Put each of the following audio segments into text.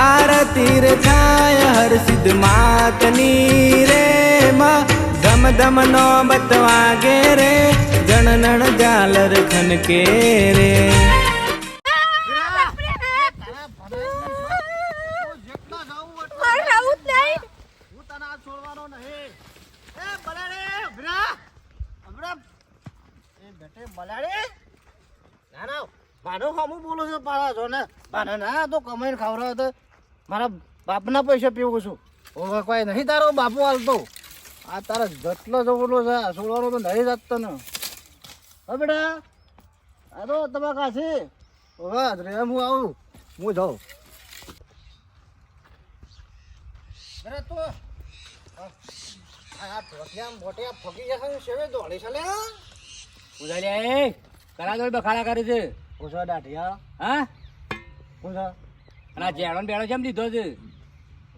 આરતી રે થાય હર સિદ્ધ માતની રે માં. ધમ ધમ નો બતવાગે રે જણનણ ઝાલર ખનકે રે. જેટલા જાવું એટલા મારે આવું જ નહીં. હું તને આ છોડવાનો નહીં. એ બલાડે ના. ભાનો હમું બોલો છો પાડા છો ને? ભાનો ના તો કમાઈને ખાવડાવો તો. મારા બાપના પૈસા પીવું છું. ઓવે, કોઈ નહીં તારો બાપુ હાલતો. આ તારા જટલો જવડો છે છોડવાનો તો નહીં જતો ને હા બેટા, આ તો તમારા કાશી. ઓવે રે હું આવું. હું જાઉં. અરે તો, આ કરે છે. પૂછો દાઢિયા. હા? પૂછો. અને આ જેડો ને બેડો કેમ દીધો છે?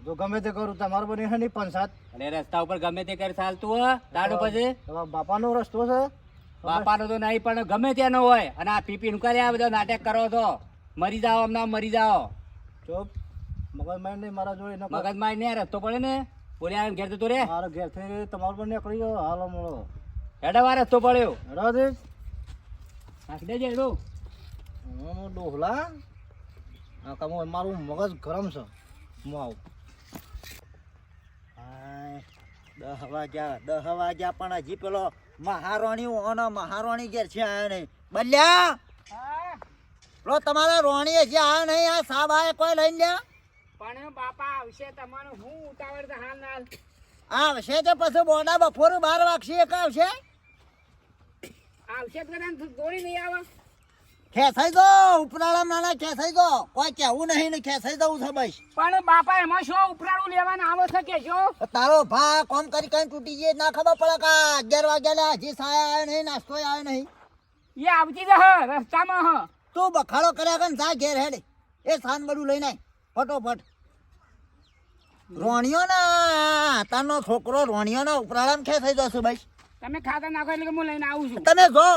જો ગમે તે કરું તમારું બની છે નહીં પંચાત અને રસ્તા ઉપર ગમે તે કરી ચાલતું હોય તારું પછી. બાપાનો રસ્તો છે. બાપાનો તો નહીં પણ ગમે ત્યાંનો હોય. અને આ પીપી નું કર્યા બધા નાટક કરો છો. મરી જાઓ હમણાં મરી જાઓ. ચોપ. મગજ માઇન્ડ નહીં મારા જોડે નકર મગજમાં ને રસ્તો પડે ને. બોલ્યા ઘેર જતો રે મારા ઘેરથી તમારું પણ નીકળી ગયો. હાલો મળો. હેડા વાર રસ્તો પડ્યો. હેડો દે નાખી દેજે હેડો. હું ડોહલા. આ કામ મારું મગજ ગરમ છે. હું આવું. દહ વાગ્યા દહ વાગ્યા પણ હજી પેલો મહારાણી ઓનો મહારાણી ઘેર છે આયા નહીં. બલ્યા પેલો તમારા રોણી હજી આ નહીં આ સાબ આય કોઈ લઈને લ્યા? પણ બાપા આવશે તમારો હું ઉતાવળ હાલ હાલ. આવશે તો પછી બોડા બપોરે બાર વાગશે એક આવશે? આવશે તો દોડી નહીં આવે. ખેસાઈ દો ઉપરાળા નાના ખેસાઈ દો કોઈ કેવું નહીં ને ખેસાઈ દઉં છે બસ. પણ બાપા એમાં શું ઉપરાળું લેવાના આવે છે કે શું? તારો ભા કોમ કરી કઈ તૂટી જાય ના ખબર પડે કે અગિયાર વાગ્યા હજી સાયા આવ્યો નહીં નાસ્તો આવ્યો નહીં. એ આવતી જ રસ્તામાં હ. તું બખાડો કર્યા કર જા ઘેર હેડ. એ સાન બધું લઈને ફટોફટ. રોણિયો ના તારનો છોકરો રોણિયો ના ઉપરાળામાં ખે થઈ જશે ભાઈ તમે ખાતા નાખો એટલે હું લઈને આવું છું. તમે જો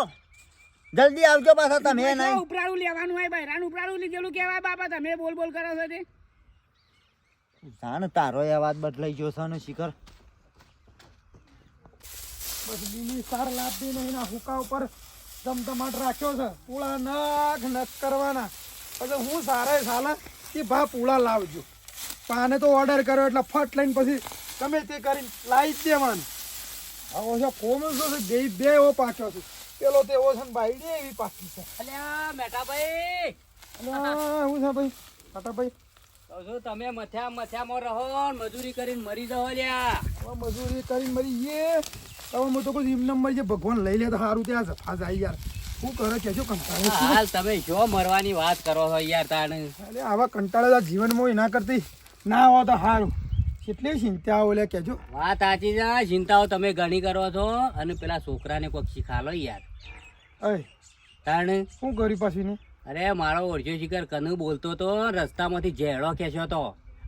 જલ્દી આવજો પાછા તમે નહીં. ઉપરાળું લેવાનું હોય બૈરાનું ઉપરાળું લીધેલું કેવાય બાપા તમે બોલ બોલ કરો છો તે. જાણ તારો એ અવાજ બદલાઈ ગયો છે ને શિખર. બીજી સાર લાભી નહીં ના હુકા ઉપર ધમધમાટ રાખ્યો છે. પૂળા નાખ નખ કરવાના. પછી હું સારા સાલા કે ભા પૂળા લાવજો. પાને તો ઓર્ડર કર્યો એટલે ફટ લઈને પછી તમે તે કરીને લાવી જ દેવાનું. આવો છે કોમલ છે બે બે એવો પાછો છે. પેલો તો એવો છે ને બાઈડી એવી પાછી છે. અલ્યા મેઠાભાઈ. અલ્યા, શું છે ભાઈ? ટાટાભાઈ કહું તમે મથ્યા મથ્યામાં રહો મજૂરી કરીને મરી જાઓ લ્યા મજૂરી કરીને મરી ગયે હવે હું તો કોઈ જાય ભગવાન લઈ લે તો સારું ત્યાં સફા જાય યાર. શું કરે કેજો કંટાળો. હાલ તમે જો મરવાની વાત કરો છો યાર તાણ. અરે આવા કંટાળેલા જીવનમાં એના કરતી. ના હોય તો સારું. કેટલી ચિંતા ઓલે કેજો વાત સાચી છે ચિંતાઓ તમે ઘણી કરો છો અને પેલા છોકરાને કોક શીખાલો યાર. અય તાણ? શું કર્યું પછી ને અરે મારો ઓરજો શિખર કનુ બોલતો તો રસ્તામાંથી ઝેડો ખેંચ્યો તો.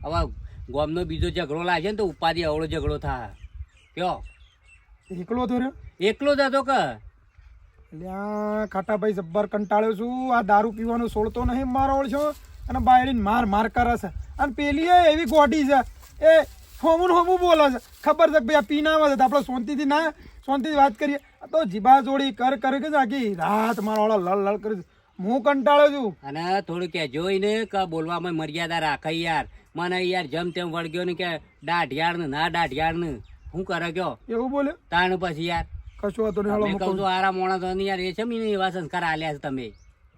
હવે ગોમનો બીજો ઝઘડો લાગે ને તો ઉપાધિ અવળો ઝઘડો થાય. કયો? એકલો તો રહ્યો? એકલો જ હતો કે? ખાટાભાઈ જબ્બર કંટાળ્યો છું. આ દારૂ પીવાનું છોડતો નહીં મારો ઓળછો અને બાયડીને માર માર કરે છે. અને પેલી એવી ગોડી છે. એ હોમું હોમું બોલે છે. ખબર છે ભાઈ આ પીનામાં છે તો આપણે શાંતિથી ના શાંતિથી વાત કરીએ. તો જીભા જોડી કર કર કે આખી રાત મારા ઓળા લળ લળ કરે હું કંટાળો છું. અને થોડું કે જોઈને કે બોલવામાં મર્યાદા રાખે યાર. મને યાર જેમ તેમ વળગ્યો ને કે દાઢિયાળ ને ના દાઢિયાળ ને હું કરે ગયો એવું બોલે? તાણ પછી યાર. કશું હતો નહીં હાલો મેં કહું છું આરા મોણા તો યાર એ છે મીને એવા સંસ્કાર આલ્યા છે તમે.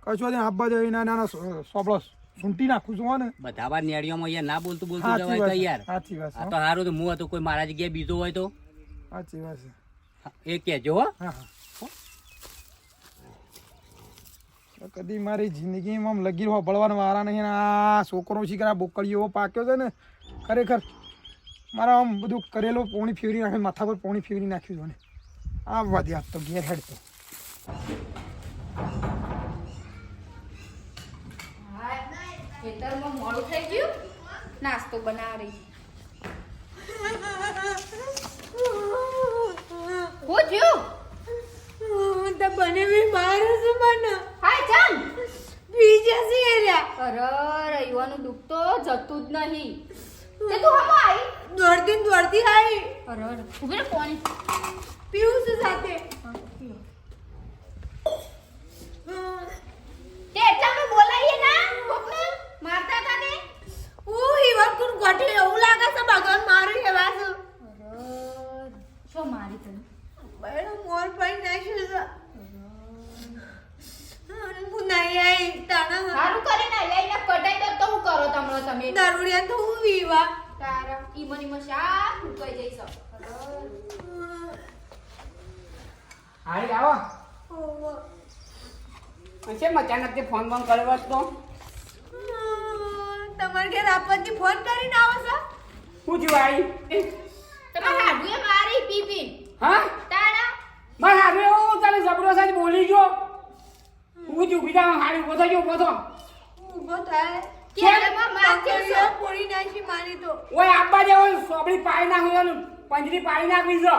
કશું આબા જઈ નાના નાના સોપડો. સૂંટી નાખું છું ને. બધા વાર નેડીઓમાં અહીંયા ના બોલતું બોલતું જવાય તો યાર. સાચી વાત આ તો સારું તો હું હતો કોઈ મારા જગ્યાએ બીજો હોય તો. સાચી વાત છે. એ કહેજો હો. કદી મારી જિંદગીમાં લગી રહ્યો બળવાના વારા નહીં. આ છોકરો શીખરા બોકડીઓ પાક્યો છે ને ખરેખર મારા આમ બધું કરેલું પોણી ફેરવી નાખ્યું માથા પર પોણી ફેરવી નાખ્યું છે ને. આ વાદી આપ તો ઘેર હેડ તો ખેતરમાં મોડું થઈ ગયું? નાસ્તો બનાવી. હું થયું તો બને બી બહાર જ બને હાય ચાલ. બીજા સી એરિયા? અરે રહીવાનું દુઃખ તો જતું જ નહીં. તે તું હમો આવી. દોડતી દોડતી આવી. અરે અરે ઊભી રે કોણ? પીવું છું સાથે તે એટલા મેં બોલાઈએ ના કોકને મારતા હતા ને ઓ ગોઠી એવું લાગે છે ભગવાન મારું એવા છે. શું મારી તને? બેડો મોર પડી નાખ્યું છે. હું નહીં આવી તને સારું કરે ને લઈને કટાઈ દો તો હું કરો તમને તમે. દારૂડિયા તો હું વીવા તારા ઈમન ઈમન શા જઈ જઈશ હારી આવો. છે અચાનક તે ફોન બોન કર્યો હતો તમારે ઘેર આપવાથી ફોન કરીને આવો છો શું થયું આઈ તમારે હાડુએ મારી પી પી હા તારા મારે હારે એવું તને જબરો સાહેબ બોલી ગયો હું જ ઊભી હારી ઊભો ઊભો થાય? નાખી મારી તો. ઓય આબા જેવો સોબડી પાડી નાખ્યો પંજરી પાડી છે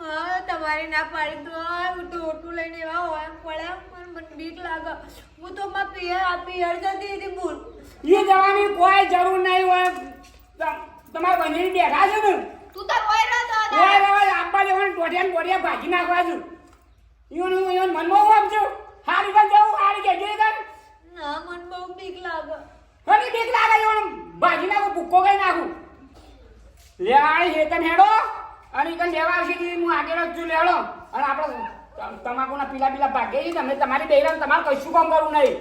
હા તમારી ના પાડી તો હું તો ઓટું લઈને એવા હોય પડ્યા પણ મને બીક લાગે. હું તો માં પિયર આ પિયર જતી હતી ભૂલ. એ જવાની કોઈ જરૂર નહીં હોય. ત- તમારા બંને બેઠા છે ને? તું તો કોઈ રહ્યો જેવો ટોટિયા ટોટિયા ભાજી નાખવા છું. ઈવન ઈવન મનમાં હું છું? હારી પણ જવું હારી કે જે કર ના મન બહુ બીક લાગે. ઘણી બીક લાગે ઓમ ભાજી નાખું ભૂક્કો કઈ નાખું. લે આઈ હેતન હેડો. અને કન લેવા આવશે કે હું આગળ જ છું લેડો અને આપણે તમાકુના પીલા પીલા ભાગે છે તમે તમારી બેરામ તમારે કશું કામ કરવું નહીં.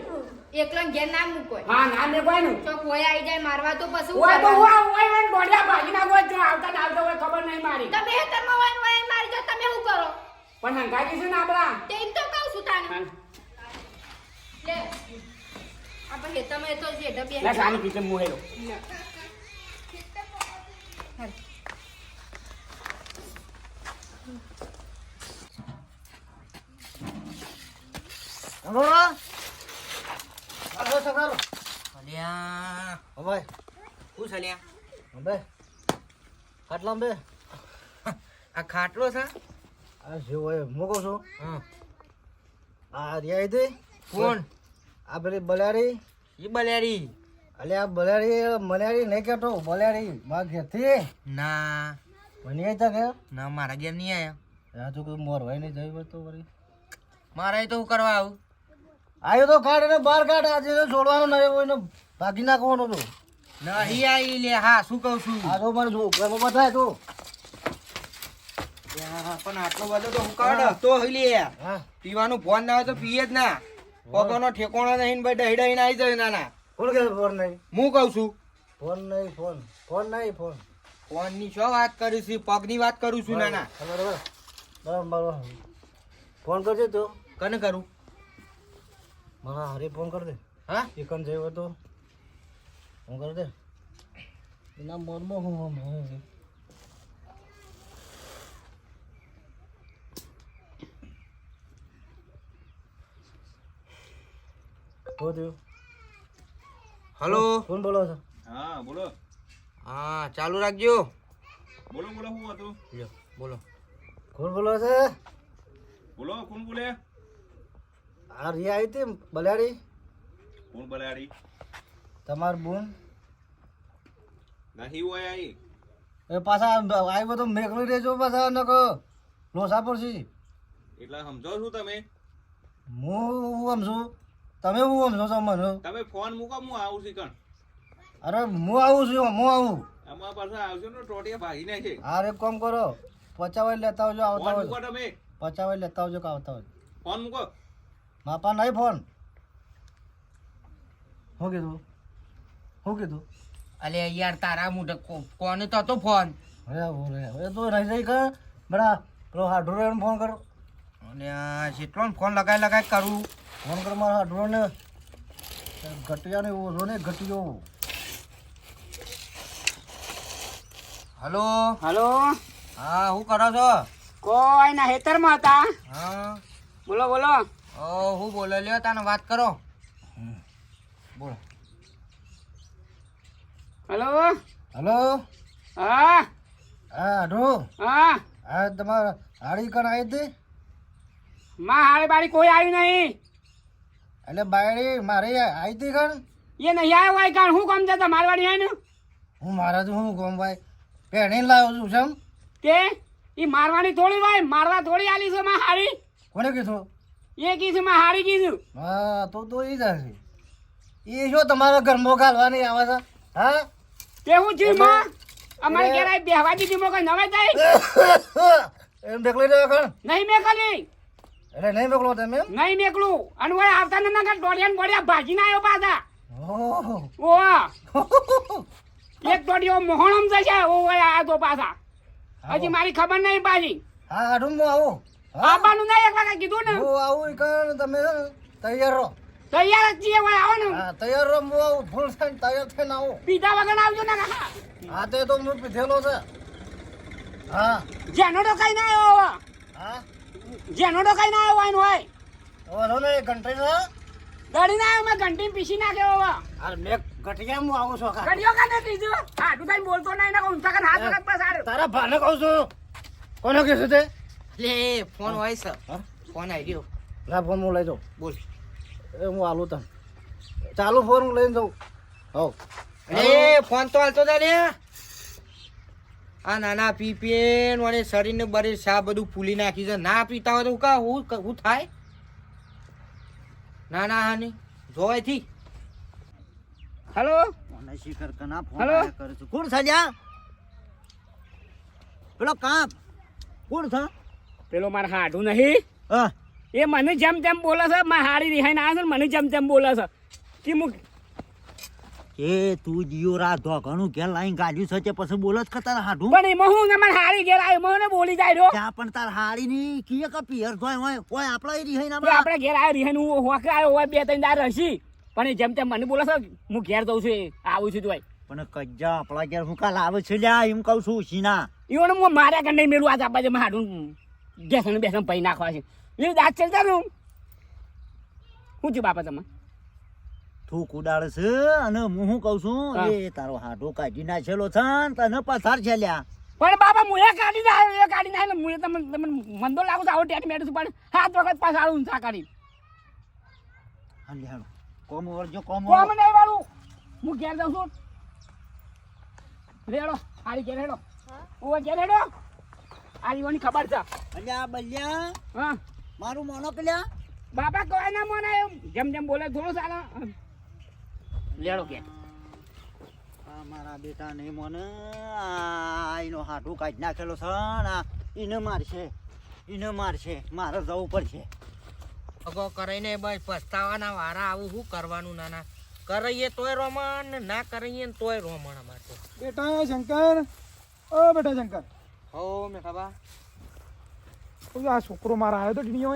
એકલા ઘેર ના મૂકો. હા ના ને કોઈ નું તો કોઈ આવી જાય મારવા તો પછી ઓય તો ઓય ઓય ઓય દોડિયા ભાજી નાખો જો આવતા ને આવતા હોય ખબર નહીં મારી. તમે હેતરમાં વાન વાન મારી જો તમે શું કરો? પણ હંગાજી છે ને આપડા તે તો કહું છું તાને. લે. આપણે હેતરમાં એ તો જેઠા બે લે સાની પીછે મું હેડો. અમરો અરે સગારો અલ્યા હવે શું ચાલ્યા બે. આ ખાટલો છે? આ જેવો મોકો છો. કહું છું હા આ રિયા હતી કોણ આ પેલી બલારી? ઈ બલારી. અલે આ બલારી મલારી નહીં કેતો બલારી. મારા ઘેરથી? ના. મને આવી તા કે ના મારા ઘેર નહીં આવ્યા તો કોઈ મોર હોય નહીં જઈ તો વળી. મારે તો હું કરવા આવું. આવ્યો તો કાઢ એને બહાર કાઢ. આજે તો છોડવાનો નહીં હોય ને ભાગી નાખવાનો તો. નહીં આવી લે. હા શું કહું છું? આ તો મને ઘરમાં બતાય તો. પણ આટલો બધો તો હું કાઢ. તો લે. હા. પીવાનું ફોન ના હોય તો પીએ જ ના. પગનો ઠેકોણો નહીં ભાઈ દહી દહીને આવી જાય નાના. કોણ કે ફોન નહીં? હું કહું છું. ફોન નહીં ફોન. ફોન નહીં ફોન. ફોનની શું વાત કરીશ પગની વાત કરું છું નાના. બરાબર. ફોન કરજે તો. કને કરું? મારા હરે ફોન કર દે. હા? એકન જેવો તો. ફોન કર દે. એના મનમાં હું હે. શું થયું હલો. કોણ બોલો છો? હા બોલો. હા ચાલુ રાખજો. બોલો બોલો શું હતું? લ્યો, બોલો. કોણ બોલો છે? બોલો કોણ બોલે? આ રિયા આવી હતી બલાડી? કોણ બલાડી? તમાર બોન? નહીં હોય આઈ. એ પાછા આવી બધો મેકલી રેજો પાછા નકો કહો. લોસા પડશે એટલે સમજો છું તમે? હું સમજુ તમે હું સમજો છો મને તમે ફોન મૂકો હું આવું છું કણ અરે હું આવું છું હું આવું. આમાં પાસે આવજો ને ટોટિયા ભાગી નાખે. અરે એક કામ કરો. પચાવાય લેતા આવજો આવતા હોય મૂકો તમે. પચાવાય લેતા આવજો કે આવતા હોય ફોન મૂકો. માપા નહીં ફોન. શું કીધું? શું કીધું? અલે યાર તારા મુઢે કો- કોને તો હતો ફોન? અરે ઓરે એ તો રહી જઈ કર બરા પેલો હાડુરો ફોન કરો. અને આ જેટલો ફોન લગાઈ લગાઈ કરું. ફોન કર મારા હાડુરો ને. ઘટિયાને ઓછો ને ઘટિયો. હલો? હલો? હા હું કરો છો? કોઈ ના હેતરમાં હતા. હા. બોલો બોલો. ઓ હું બોલે લ્યો તને વાત કરો. બોલો. હલો? હલો? હા? હા હાડુ? હા? હા તમારા હાડી કણ આવી હતી? માં હાડી બાડી કોઈ આવ્યું નહીં. એટલે બાયડી મારે આવી હતી ખણ એ નહીં આવ્યો ભાઈ કારણ હું કામ જતા? મારવાડી આવીને હું મારા તો હું ગમ ભાઈ? પહેણી લાવ્યો છું સમ કે? એ મારવાની થોડી ભાઈ મારવા થોડી આલી છે માં હારી કોને કીધું? એ કીધું માં હારી કીધું. હા તો તો એ જ હશે. એ જો તમારા ઘરમાં ઘાલવાની આવે છે હા? તે હું છું માં? અમારે ઘેર આવી બેહવા દીધી મોકલ નવે થાય જાય એમ ઢેકલી રહ્યો ખણ? નહીં મેકલી એટલે નહીં મોકલો તમે નહીં મેકલું. અને ઓય આવતા ને ના દોડિયા બોડિયા ભાજી ના આવ્યો પાછા. ઓવા એક દોડિયો મોહણમ જશે. ઓ વળી આ તો પાછા. હજી મારી ખબર નહીં પાછી. હા હાડું હું આવો. આવવાનું નહીં એક વાગે કીધું ને. હું આવું ઈ તમે તૈયાર રહો. તૈયાર જ છીએ ઓય આવો ને. હા તૈયાર રહો હું આવું ફૂલ થઈને તૈયાર થઈને આવું. પીધા વગર આવજો ને કાકા. હા તે તો હું પીધેલો છે. હા. જેનો તો કઈ ના આવ્યો. હા? જેનો તો કઈ ના આવ્યો હોય. ને હોય વાંધો નહીં ઘંટી છે ગાડી ના આવ્યો મેં ઘંટી પીસી નાખ્યો હવે. અરે મેં ઘટિયા હું આવું છું કા ઘડીઓ કાને કીધું હા તું કઈ બોલતો નહીં ને ઊંચા કર હાથ વખત પસાડ્યો તારા ભાને કહું છું. કોને કીધું તે? લે ફોન હોય છે. ફોન આવી ગયો. ના ફોન હું લઈ જાઉં. બોલ. એ હું આલું તને. ચાલુ ફોન હું લઈને જાઉં. હો એ ફોન તો હાલતો તા લે આ નાના પી પીએ ને શરીરને બરે શા બધું ફૂલી નાખી છે. ના પીતા હોય તો કા હું હું થાય? ના ના હા નહીં. જોવાયથી હલો? હલો? કોણ સજા પેલો કાપ. કોણ છે? પેલો મારે હાડું નહીં. હા. એ મને જેમ તેમ બોલે છે મારે હાડી રિહાઈને આવે છે મને જેમ તેમ બોલે છે. કે હું એ તું જીઓ રા ઘણું ઘેર લાઈન ગાડ્યું છે તે પછી બોલ જ ખતર હાડું. પણ એમાં હું ને મને હાડી ઘેર આવ્યો મને બોલી જાય રહ્યો. ત્યાં પણ તાર હાડી ની કીએ કે પિયર ધોય હોય હોય આપણા એ રિહાઈ ના આપણે ઘેર આવ્યો રિહાઈને હું હોકે આવ્યો હોય બે ત્રણ દાર હસી. પણ જેમ તેમ મને બોલે છે હું ઘેર જઉં છું આવું છું તોય. પણ કજ્જા આપણા ઘેર હું કાલ આવે છે લ્યા એમ કહું છું સીના. ઈવોને હું માર્યા કર નહીં મેળું આજ આપવા મારે હાડું. બેસન બેસણ પૈ નાખવા છે. એ દાંત ચાલતા હું શું છું બાપા તમે કુડાળ છે અને હું શું કહું છું? એ તારો હાડો કાઢી નાખેલો છે તને પથાર છે લ્યા. પણ બાપા મુએ કાઢી ના એ કાઢી ના મુએ તમને તમને મંદો લાગુ આવો ટેટ મેટ છું હાથ વખત પાછા આવું ઊંચા કાઢી. હા લ્યા કોમ વળજો કોમ કોમ નહીં વાળું. હું ઘેર જાઉં છું. રેડો આરી ઘેર હેડો. ઓ ઘેર હેડો. આરીઓની ખબર છે. અલ્યા બલ્યા હા. મારું મોનો પેલ્યા બાપા કોઈ ના મોને એમ જેમ જેમ બોલે થોડું ચાલે લેડો કે. આ મારા બેટા નહીં મને આ એનો હાડું કાઢી નાખેલો છે ને આ એને મારશે એને મારશે મારે જવું પડશે. અગો કરાઈને બસ પસ્તાવાના વારા આવું શું કરવાનું નાના? કરાઈએ તોય રોમણ ને ના કરીએ ને તોય રોમણ અમારે તો. બેટા શંકર ઓ બેટા શંકર. હો મેઠાબા. આ છોકરો મારા આવ્યો તો ટીણીઓ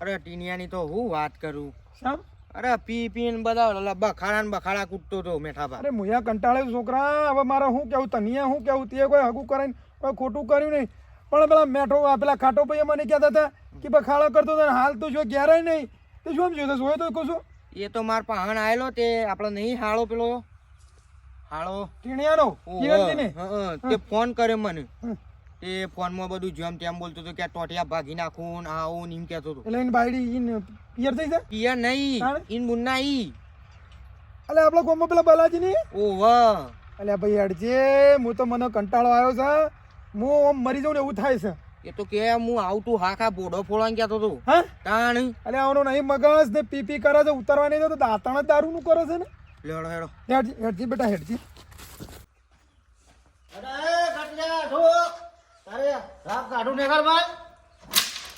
અરે ટીનિયાની તો હું વાત કરું? શામ અરે પી પીને બધા બખાડા ને બખાડા કૂટતો હતો મેઠાબા અરે મુયા કંટાળે છોકરા. હવે મારે શું કેવું? તનિયા શું કેવું? તે કોઈ હગું કરાઈને કોઈ ખોટું કર્યું નહીં. પણ પેલા મેઠો પેલા ખાટો ભાઈ મને કહેતા હતા કે બખાડો કરતો હતો હાલ તો જો ઘેરાય નહીં. તો શું જોયું તો જોયો તો કશું એ તો માર પહાણ આવેલો તે આપણે નહીં હાળો પેલો? હાળો. ટીણિયાનો? તે ફોન કર્યો મને. તે ફોનમાં બધું જેમ તેમ બોલતો હતો કે આ ટોટિયા ભાગી નાખું આવું ને એમ કહેતો હતો. એટલે એની બાયડી ઇન પિયર થઈ જાય? પિયર નહીં ઇન મુન્ના ઈ. એટલે આપણા ગામમાં પેલા બાલાજી ની ઓ વાહ એટલે ભાઈ અડજે હું તો મને કંટાળો આવ્યો છે. હું આમ મરી જાઉં ને એવું થાય છે. એ તો કે હું આવતું હાખા બોડો ફોડવાનું કહેતો હતો. હા? તાણ. એટલે આવનો નહીં મગજ ને પી પી કરે છે ઉતરવા નહીં તો દાંતણ જ દારૂનું કરે છે ને. લેડો હેડો. હેડજી હેડજી બેટા હેડજી. અરે ઘટિયા છો તારે રાગ કાઢું ને કર ભાઈ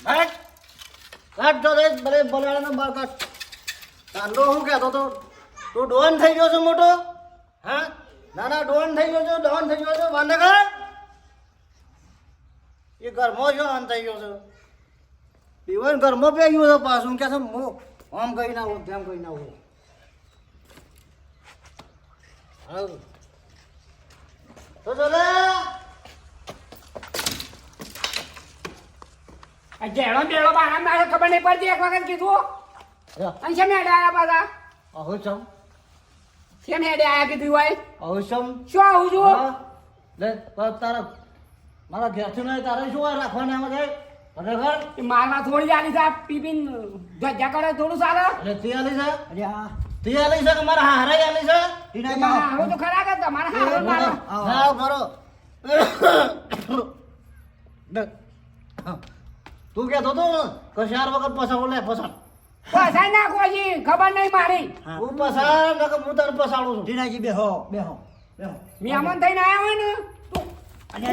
ભાઈ કાઢ તો દે, ભલે બલાડાનો બાર કાઢ તાંડો હું કહેતો તો, તું ડોન થઈ ગયો છો મોટો? હા? ના ના ડોન થઈ ગયો છો, ડોન થઈ ગયો છો, વાંધા કર? એ ઘરમાં જો આમ થઈ ગયો છે. પીવન ઘરમાં પે ગયો છે પાછું. કે છે હું આમ કઈ ના આવું તેમ કઈ ના આવું તો ચલે આ જેડો બેડો બારા મારે ખબર નહીં પડતી. એક વખત કીધું. અને શેમ હેડે આયા પાછા? અહોસમ શેમ હેડે આયા કીધું હોય? અહોસમ શું આવું છું? હા. લે તારા. મારા ઘેરથી નહીં તારે શું રાખવાના આમાં જાય ખરેખર એ મારમાં થોડી આલી છે પીપીન ધજા કરે થોડું સારા. અરે તે આલી છે? અરે આ. તે આલી છે મારા હારા આલી છે? ટીનાજી હારો તો ખરા કે તમારા હારો મારો ના કરો તું કહેતો તો કશાર વગર પસાડો લે પસાડ પસાઈ નાખો જી ખબર નહીં મારી. હું. પસાર ને કે હું તને પસાડું છું? ટીનાજી બેહો બેહો બેહો. મહેમાન થઈને આવ્યા હોય ને? તું અરે એ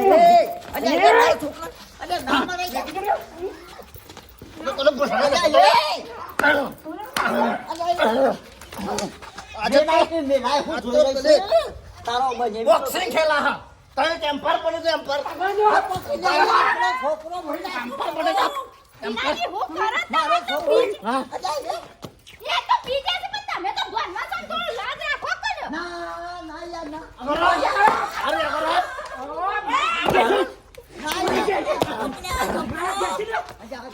અરે અરે મારા છોકરા અરે ના મારે. તને પસાડો લે અરે ના કે મે ના હું જોઈ રહી છે. તારો બજે બોક્સિંગ ખેલા હા. તને ટેમ્પર પડે તો એમ્પર છોકરો ભણી વિનાજી, હું ખરા મારો તમે તો છોકરો હા? એ તો જાય છે, પણ તમે તો ઘરમાં છો ને થોડું લાજ રાખો કરો. ના ના યાર ના. અરે અરે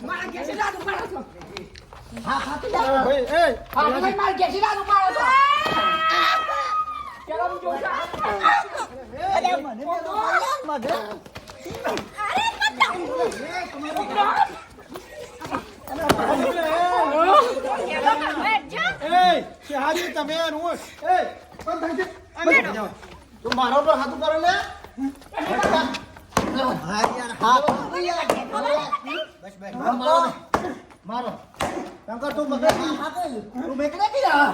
મારા ઘેરથી ના હા હા તો હા તો મારા ઉપાડો છો. ચલો હું જોઉં છું. તમે હું એ પણ મારા પર હાથ ઉપર લે મારો શંકર તું મગજ તું કે યાર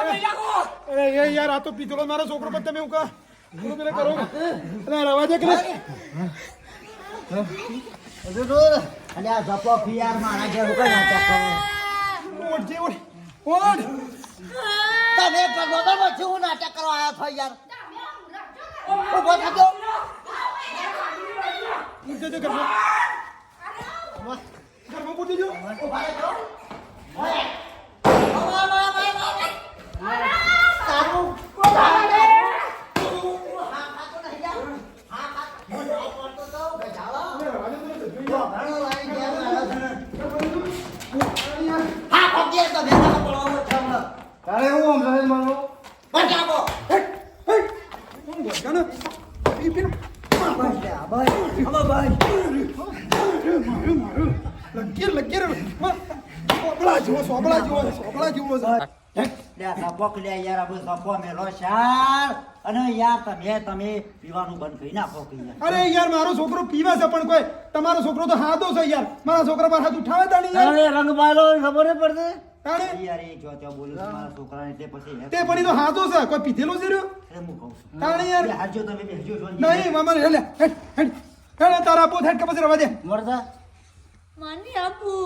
અરે એ યાર આ તો પીતળો મારો છોકરો પણ તમે હું કા? હું પેલા કરો. અરે રવા દે કે તો અને આ ધપો પિયાર મારા ઘેર ઉકા નાટક ઓટ જે ઓટ ઓટ તમે વગર વચ્ચે હું નાટક કરવા આવ્યા છો યાર. ઊભો થજો જજો ઘરમાં. ઘરમાં ઉઠ જજો. ઊભા રહેજો તારું હા પગે તો ભેગા બોલાવો છો તારે હું આમ સાહેબ મારો બચાવો હું. બોલ કાને પી પી બસ હવે ભાઈ લગીર લગીર સોબળા જુઓ સોબળા જુઓ સોબળા જેવો છે લે યાર આપણે સપો મેલો શાર અને યાર તમે તમે પીવાનું બંધ કરી નાખો કે અરે યાર મારો છોકરો પીવા છે પણ કોઈ તમારો છોકરો તો હાદો છે યાર મારા છોકરા પર હાથ ઉઠાવે તાણી યાર રંગ બાલો ખબર નહીં તાણે યાર એ જો ત્યાં બોલું મારા છોકરાને તે પછી તે પડી તો હાદો છે કોઈ પીધેલો છે રહ્યો અરે હું કહું છું તાણે યાર બે જો તમે બેહજો છો નહીં મામા લે લે હેડ હેડ તારા આપો હેડ પછી રવા દે મરતા માની આપું.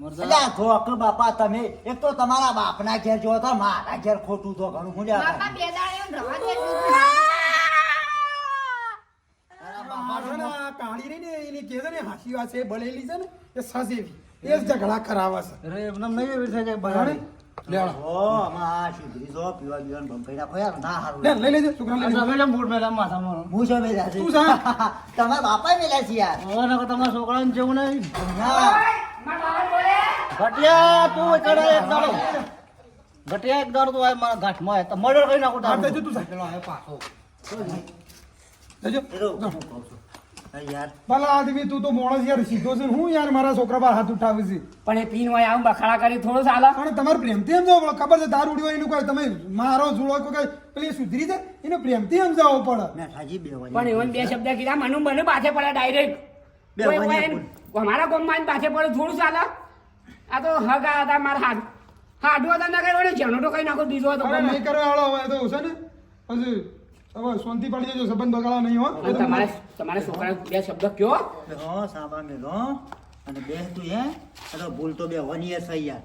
અલ્યા ધોક બાપા તમે એક તો તમારા બાપના ઘેર જો તો મારા ઘેર ખોટું તો ઘણું હું બાપા બે દાડે રવા દે. આ કાળી રહી ને એની કે છે ને હાસી વાત છે બળેલી છે ને એ સજેવી. એ જ ઝઘડા કરાવે છે. અરે એમને નહીં એવી છોકરા મેલા છો. તમારા બાપા મેલ્યા છે યાર. હવે તમારા છોકરાને જેવું નહીં. ઘટિયા તું એક દાડો. ઘટિયા એક દાડો તું આય મારા ગાંઠમાં આય. તો મર્ડર કરી નાખું તારું. જજો તું સાહેબ. પેલો પાછો. જજો યાર. ભલા આદમી તું તો માણસ યાર સીધો છે. હું યાર મારા છોકરા પર હાથ ઉઠાવે છે. પણ એ પીન હોય આવું બખાડા કરી થોડું ચાલે પણ તમારે પ્રેમથી સમજાવો પડે. ખબર છે દારૂ ઉડ્યો એનું કોઈ. તમે મારો જોડો કોઈ પેલી સુધરી છે? એને પ્રેમથી સમજાવવો પડે. મેં બે પણ એવન બે શબ્દ કીધા મનુ મને પાછે પડે ડાયરેક્ટ અમારા ગામમાં પાછે પડે થોડું ચાલે આ તો હગા હતા મારા હાડ. હાડું હતા ના કર્યો જેનો તો કઈ નાખો બીજો હતો. નહીં કરે હાલો હવે તો છે ને? પછી હવે શાંતિ પડી જજો સંબંધ બગાડવા નહીં હો. તમારે તમારે છોકરા બે શબ્દ કયો? મેલો સાબા હો અને બે તું હે? અરે ભૂલ તો બે વાની સહી યાર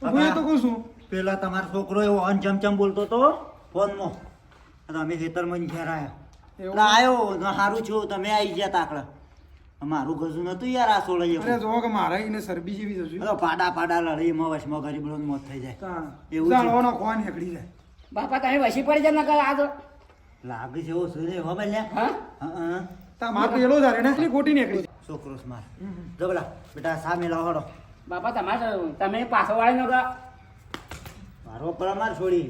તો હું તો કહું છું? પેલા તમારો છોકરો એવો અનચમચમ બોલતો તો ફોનમાં. અને અમે ખેતરમાં ઘેર આવ્યા એવું? આવ્યો ને સારું છું તમે આવી ગયા તાકડા મારું ગજું નતું યાર આ સોળે અરે જો કે મારા એને સરબી જેવી જશું અરે પાડા પાડા લડી માં વચમાં ગરીબ લોન મોત થઈ જાય. એવું છે. ચાલવાનો ખોવા નીકળી જાય. બાપા તમે વસી પડી જાય નકર આ તો. લાગે છે એવો સુરે હો બલ્યા હા? હા તા માર પેલો જ ને એટલી ખોટી નીકળી છોકરો છે માર. જો બેટા સામે લાવડો બાપા તમારે તમે પાછો વાળી નકર મારો પડા માર છોડી.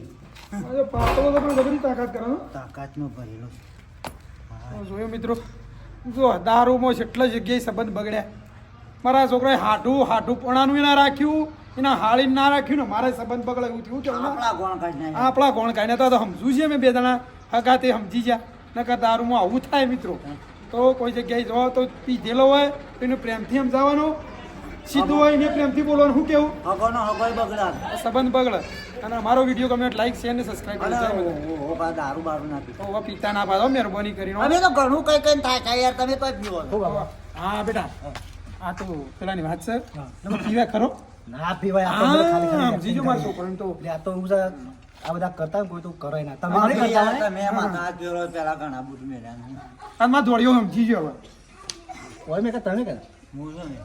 પાછો તો પણ જબરી તાકાત કરો તાકાત નો ભરેલો જોયો મિત્રો. જો દારૂમાં જેટલા જગ્યાએ સંબંધ બગડ્યા. મારા છોકરાએ હાઢું હાડું પોણાનું ના રાખ્યું એના હાળી ના રાખ્યું ને મારે સંબંધ બગડે એવું થયું કેવું આપણા કોણ કાઢી તો સમજુ છે મેં બે જણા. હગા તે સમજી ગયા. નકર દારૂમાં આવું થાય મિત્રો. તો કોઈ જગ્યાએ જવા તો પીધેલો હોય તો એને પ્રેમથી સમજાવવાનો. સીધું હોય એને પ્રેમથી બોલવાનું શું કેવું? હગોનો હગોય બગડા સંબંધ બગડે અને અમારો વીડિયો ગમે લાઈક શેર ને સબસ્ક્રાઇબ કરજો. કરી ઓ- ઓ- ઓ બા દારૂ બારૂ ના પીતા તો પીતા ના પાડો મહેરબાની કરીને. અમે તો ઘણું કઈ કઈ થાય છે યાર તમે તો પીવો હા બેટા. આ તો પેલાની વાત છે. તમે પીવા ખરો? ના પીવાય હા ખાલી જો મારો છોકરો તો આ તો હું આ બધા કરતા કોઈ તો કરે ના. તમે તમે એમાં ના જોરો પેલા ઘણા બુટ મેળ્યા આમાં દોડ્યો સમજી ગયો હવે. હોય મેં કે તમે કે હું ને.